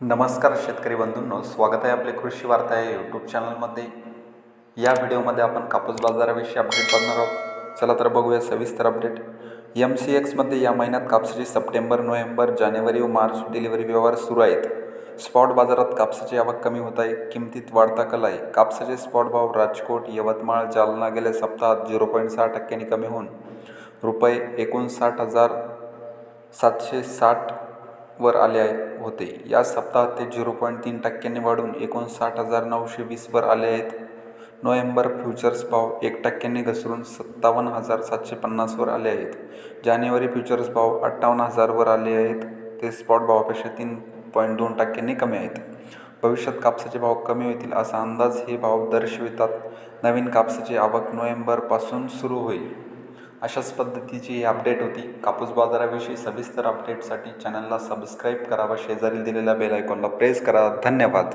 नमस्कार शेतकरी बंधूंनो स्वागत आहे आपले कृषी वार्ता या यूट्यूब चॅनलमध्ये या व्हिडिओमध्ये आपण कापूस बाजाराविषयी अपडेट बघणार आहोत. चला तर बघूया सविस्तर अपडेट एम सी एक्समध्ये या महिन्यात कापसाची सप्टेंबर नोव्हेंबर जानेवारी व मार्च डिलिव्हरी व्यवहार सुरू आहेत. स्पॉट बाजारात कापसाची आवक कमी होत आहे किमतीत वाढता कल आहे. कापसाचे स्पॉट भाव राजकोट यवतमाळ जालना गेल्या सप्ताहात झिरो पॉईंट सहा टक्क्यांनी कमी होऊन रुपये एकोणसाठ हजार सातशे साठ वर आले आहे होते. या सप्ताहात ते झिरो पॉईंट तीन टक्क्यांनी वाढून एकोणसाठ हजार नऊशे वीसवर आले आहेत. नोव्हेंबर फ्युचर्स भाव एक टक्क्यांनी घसरून सत्तावन्न हजार सातशे पन्नासवर आले आहेत. जानेवारी फ्युचर्स भाव अठ्ठावन्न हजारवर आले आहेत. ते स्पॉट भावापेक्षा तीन पॉईंट दोन टक्क्यांनी कमी आहेत. भविष्यात कापसाचे भाव कमी होतील असा अंदाज हे भाव दर्शवितात. नवीन कापसाची आवक नोव्हेंबरपासून सुरू होईल. अशाच पद्धतीची ही अपडेट होती. कापूस बाजाराविषयी सविस्तर अपडेटसाठी चॅनलला सबस्क्राईब करा व शेजारी दिलेल्या बेल आयकॉनला प्रेस करा. धन्यवाद.